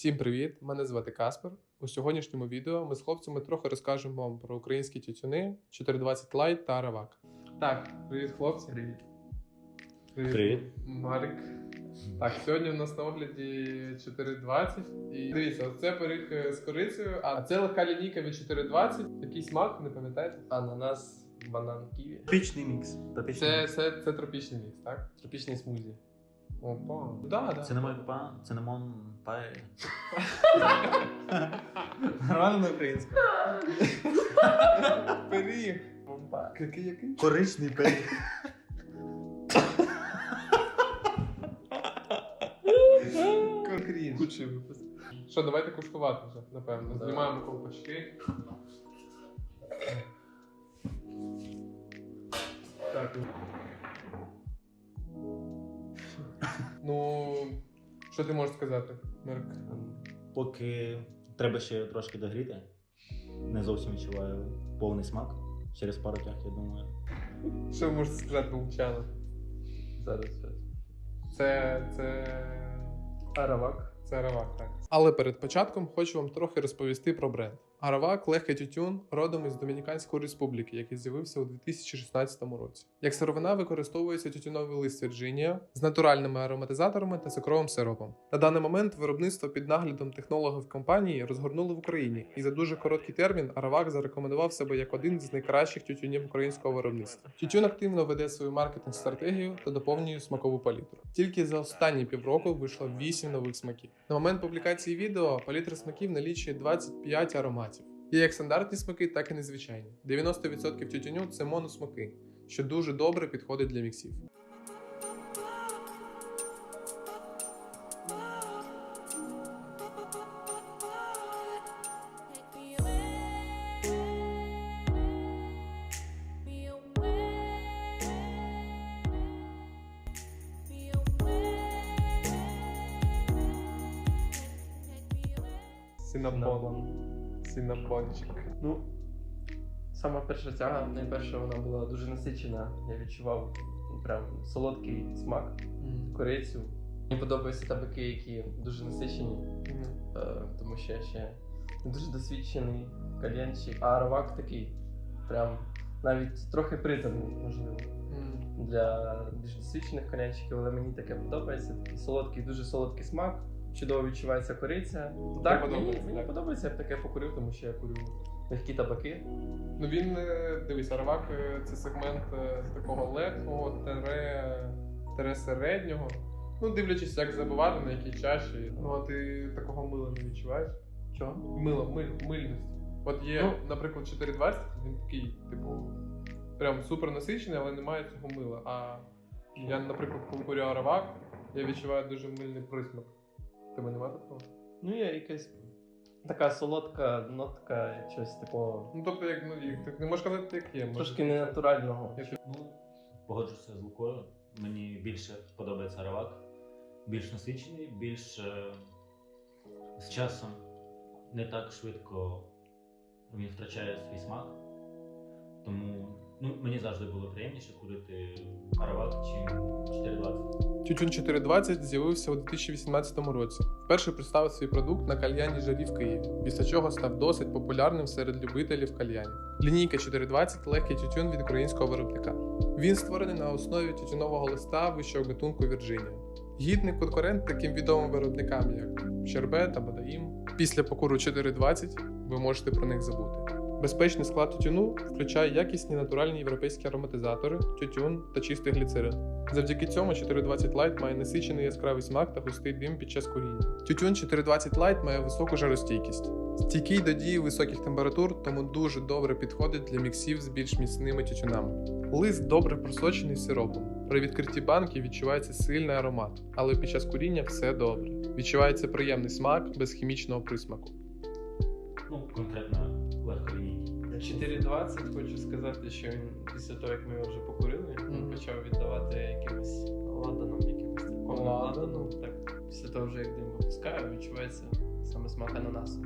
Всім привіт! Мене звати Каспер. У сьогоднішньому відео ми з хлопцями трохи розкажемо вам про українські тютюни 420 Light та Аравак. Так, привіт, хлопці. Привіт. Привіт. Марик. Так, сьогодні у нас на огляді 420. І дивіться, оце пиріг е, з корицею, а це легка лінійка від 420. Який смак, не пам'ятаєте? Ананас, банан, ківі. Тропічний мікс. Тропічний Це, мікс. це, це тропічний мікс, так? Тропічний смузі. Опа. Да, да. Цинамон па, цинамон пай. Нормально на українську. Пиріг. Опа. Який який? Коричний пиріг. Крінж. Худший випуск. Що, давайте куштувати вже, напевно. Да. Знімаємо ковпачки. Так. Що ти можеш сказати, Мерк? Поки треба ще трошки догріти. Не зовсім відчуваю повний смак. Через пару тяг, я думаю. Що ви можете сказати мовчано? Зараз зараз. Це. це. Аравак. Це Аравак, так. Але перед початком хочу вам трохи розповісти про бренд. Аравак легкий тютюн родом із Домініканської республіки, який з'явився у 2016 році. Як сировина використовується тютюновий лист Вірджинія з натуральними ароматизаторами та цукровим сиропом. На даний момент виробництво під наглядом технологів компанії розгорнули в Україні, і за дуже короткий термін Аравак зарекомендував себе як один з найкращих тютюнів українського виробництва. Тютюн активно веде свою маркетинг стратегію та доповнює смакову палітру. Тільки за останні півроку вийшло 8 нових смаків. На момент публікації відео палітра смаків налічує 25 ароматів. Є як стандартні смаки, так і незвичайні. 90% тютюню це моносмаки, що дуже добре підходить для міксів. Синабон. Синабончик. Ну, сама перша тяга, найперша вона була дуже насичена. Я відчував прям солодкий смак, корицю. Мені подобаються табаки, які дуже насичені, е, тому що я ще не дуже досвідчений кальянчик. А аравак такий, прям навіть трохи приторний, можливо. для більш досвідчених кальянчиків, але мені таке подобається. Такий солодкий, дуже солодкий смак. Чудово відчувається кориця. Так, мені, подобається, мені подобається, я б таке покурив, тому що я курю легкі табаки. Ну він е, дивись, Аравак е, це сегмент е, такого легкого тере, тере середнього. Ну, дивлячись, як забивати, на якій чаші. Ну, а ти такого мила не відчуваєш? Чого? Мило, миль, мильність. От є, Ну. наприклад, 420, він такий, типу, прям супер насичений, але немає цього мила. А я, наприклад, коли курю Аравак, я відчуваю дуже мильний присмак. Тебе немає такого? Ну, є якась така солодка нотка, щось такого Ну, тобто, як ну, як- ти не можеш казати, як є. може. трошки ненатурального. Я Ну, погоджуся з Лукою. Мені більше подобається аравак. Більш насичений, більш е, з часом не так швидко він втрачає свій смак. Тому ну, мені завжди було приємніше курити аравак, чим 420. Тютюн 420 з'явився у 2018 році. Вперше представив свій продукт на кальяні жарі в Києві, після чого став досить популярним серед любителів кальянів. Лінійка 420 легкий тютюн від українського виробника. Він створений на основі тютюнового листа вищого гатунку Вірджинія. Гідний конкурент таким відомим виробникам, як Щербет та Бадаїм. Після покуру 420 ви можете про них забути. Безпечний склад тютюну включає якісні натуральні європейські ароматизатори, тютюн та чистий гліцерин. Завдяки цьому 420 Light має насичений яскравий смак та густий дим під час куріння. Тютюн 420 Light має високу жаростійкість. Стійкий до дії високих температур, тому дуже добре підходить для міксів з більш міцними тютюнами. Лист добре просочений сиропом. При відкритті банки відчувається сильний аромат, але під час куріння все добре. Відчувається приємний смак без хімічного присмаку. Ну, конкретно. 420 хочу сказати, що він після того, як ми його вже покурили, він Мгм. почав віддавати якимось ладаном, якимось такому Ладаном? Так, після того, вже як дим випускаю, відчувається саме смак ананасу.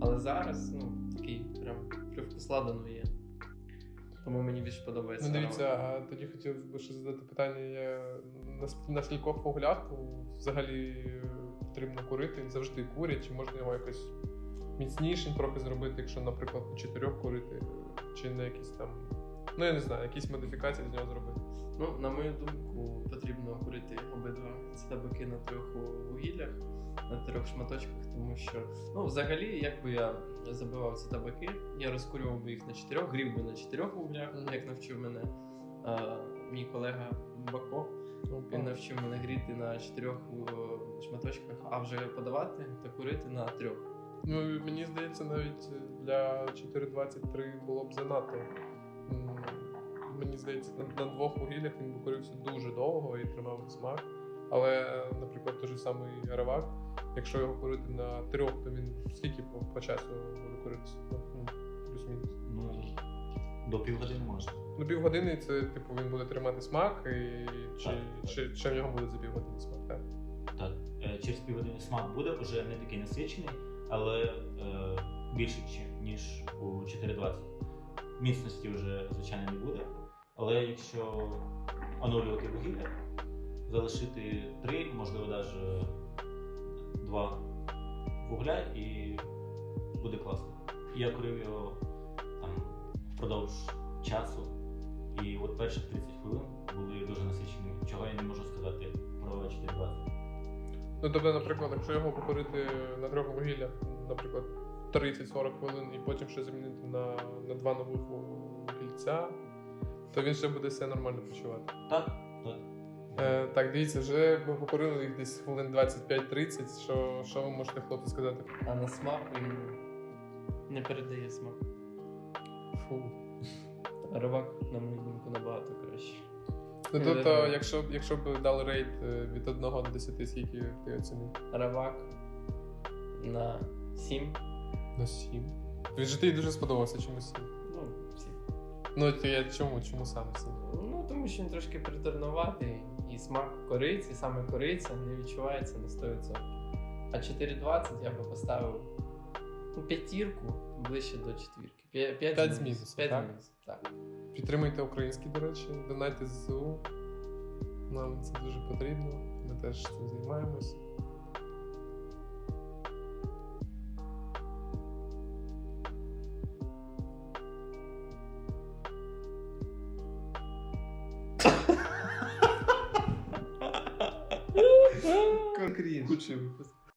Але зараз, ну, такий прям привкус ладану є. Тому мені більше подобається. Ну дивіться, а тоді хотів би ще задати питання: я на, на скількох вуглях взагалі потрібно курити, він завжди курять, чи можна його якось міцнішим трохи зробити, якщо, наприклад, по чотирьох курити, чи на якісь там. Ну я не знаю, якісь модифікації з нього зробити. Ну, на мою думку, потрібно курити обидва ці табаки на трьох вугіллях, на трьох шматочках, тому що, ну, взагалі, якби я забивав ці табаки, я розкурював би їх на чотирьох, грів би на чотирьох вуглях, як навчив мене а, мій колега Бако. Він навчив мене гріти на чотирьох е, шматочках, а вже подавати та курити на трьох. Ну, мені здається, навіть для 4.23 було б занадто. Мені здається, на, на двох вугіллях він би курився дуже довго і тримав смак. Але, наприклад, той же самий Аравак, якщо його курити на трьох, то він скільки по, по часу буде куритися? Ну, ну, плюс-мінус. Ну, до півгодини можна. Ну, півгодини це, типу, він буде тримати смак, і чи, Так. чи, чи в нього буде за півгодини смак, так? Так, е, через півгодини смак буде вже не такий насичений, але е, більший, чи- ніж у 4.20. Міцності вже, звичайно, не буде. Але якщо оновлювати вугілля, залишити три, можливо, навіть два вугля і буде класно. Я курив його там впродовж часу, і от перших 30 хвилин були дуже насичені, чого я не можу сказати про 4.20. Ну, тобто, наприклад, якщо його покорити на трьох вугіллях, наприклад, 30-40 хвилин, і потім ще замінити на, на два нових вугільця, то він ще буде все нормально почувати. Так, так. Е, так, дивіться, вже ми покорили їх десь хвилин 25-30. Що, що ви можете хлопці сказати? А на смак він не передає смак. Фу. Равак, на мою думку, набагато краще. Ну, Е, тобто, якщо, б- якщо б дали рейд е, від 1 до 10, скільки ти оцінив? Равак на 7. На 7. Він же тобі дуже сподобався чомусь 7. Ну, 7. Ну, то я чому? Чому саме 7? Ну, тому що він трошки приторнуватий, і смак кориці, саме кориця не відчувається на 100%. А 4,20 я би поставив ну, п'ятірку ближче до четвірки. П'ять, з мінусом, П'ять так? з так. Підтримуйте українські, до речі, донайте ЗСУ. Нам це дуже потрібно. Ми теж цим займаємось. Кучий випуск.